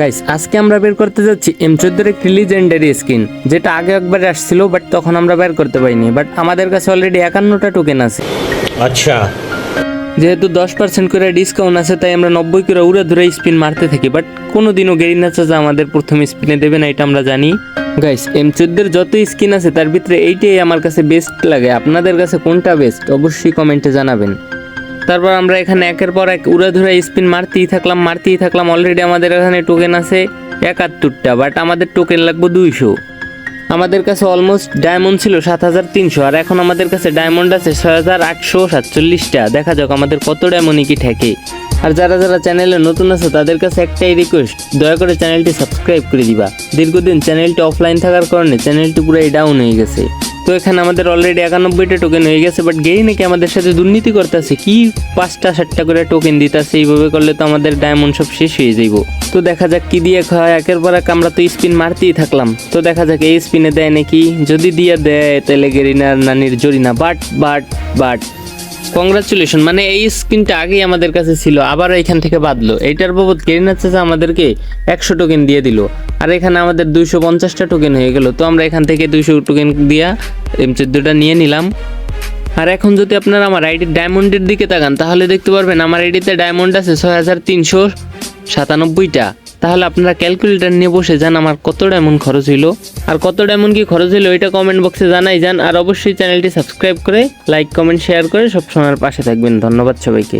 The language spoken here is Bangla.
গাইস আজকে আমরা বের করতে যাচ্ছি এম চোদ্দোর একটি লিজেন্ডারি স্কিন যেটা আগে একবার আসছিল বাট তখন আমরা বের করতে পারিনি বাট আমাদের কাছে অলরেডি একান্নটা টোকেন আছে। আচ্ছা। যেহেতু দশ পার্সেন্ট করে ডিসকাউন্ট আছে তাই আমরা নব্বই করে উড়ে ধরে স্পিন মারতে থাকি বাট কোনোদিনও গেরিনা চাচা আমাদের প্রথম স্পিনে দেবে না এটা আমরা জানি। গাইস এম চোদ্দোর যত স্কিন আছে তার ভিতরে এইটাই আমার কাছে বেস্ট লাগে। আপনাদের কাছে কোনটা বেস্ট অবশ্যই কমেন্টে জানাবেন। তারপর আমরা এখানে একের পর এক উড়ে ধরে স্পিন মারতেই থাকলাম মারতেই থাকলাম। অলরেডি আমাদের এখানে টোকেন আছে একাত্তরটা বাট আমাদের টোকেন লাগবে দুইশো। আমাদের কাছে অলমোস্ট ডায়মন্ড ছিল সাত হাজার তিনশো, আর এখন আমাদের কাছে ডায়মন্ড আছে ছয় হাজার আটশো সাতচল্লিশটা। দেখা যাক আমাদের কত ডায়মন্ডই কি ঠেকে। আর যারা যারা চ্যানেলে নতুন আছে, তাদের কাছে একটাই রিকোয়েস্ট দয়া করে চ্যানেলটি সাবস্ক্রাইব করে দিবা। দীর্ঘদিন চ্যানেলটি অফলাইন থাকার কারণে চ্যানেলটি পুরাই ডাউন হয়ে গেছে। তো এখানে আমাদের অলরেডি একানব্বইটা টোকেন হয়ে গেছে বাট গেই নাকি আমাদের সাথে দুর্নীতি করতেছে। কি পাঁচটা, সাতটা করে টোকেন দিতেছে, এইভাবে করলে তো আমাদের ডায়মন্ড সব শেষ হয়ে যাইব। তো দেখা যাক কি দিয়ে খায় একের পর এক আমরা তো স্পিন মারতেই থাকলাম। তো দেখা যাক এই স্পিনে দেয় নাকি, যদি দিয়ে দেয়, তাহলে গেরিনার নানির Zarina but but but congratulation মানে এই স্কিনটা আগেই আমাদের কাছে ছিল, আবার এখান থেকে বাদলো। এইটার বাবদ কেরিনা চাচা আমাদেরকে একশো টোকেন দিয়ে দিল। আর এখানে আমাদের দুইশো পঞ্চাশটা টোকেন হয়ে গেল। তো আমরা এখান থেকে দুইশো টোকেন দিয়া এম চোদ্দোটা নিয়ে নিলাম। আর এখন যদি আপনারা আমার আইডির ডায়মন্ডের দিকে তাকান, তাহলে দেখতে পারবেন আমার আইডিতে ডায়মন্ড আছে ছয় হাজার তিনশো সাতানব্বইটা। তাহলে আপনারা ক্যালকুলেটার নিয়ে বসে যান, আমার কতটা এমন খরচ হইল? আর কতটা এমন কি খরচ হইল এটা কমেন্ট বক্সে জানাই যান। আর অবশ্যই চ্যানেলটি সাবস্ক্রাইব করে লাইক কমেন্ট শেয়ার করে সব সময়ের পাশে থাকবেন। ধন্যবাদ সবাইকে।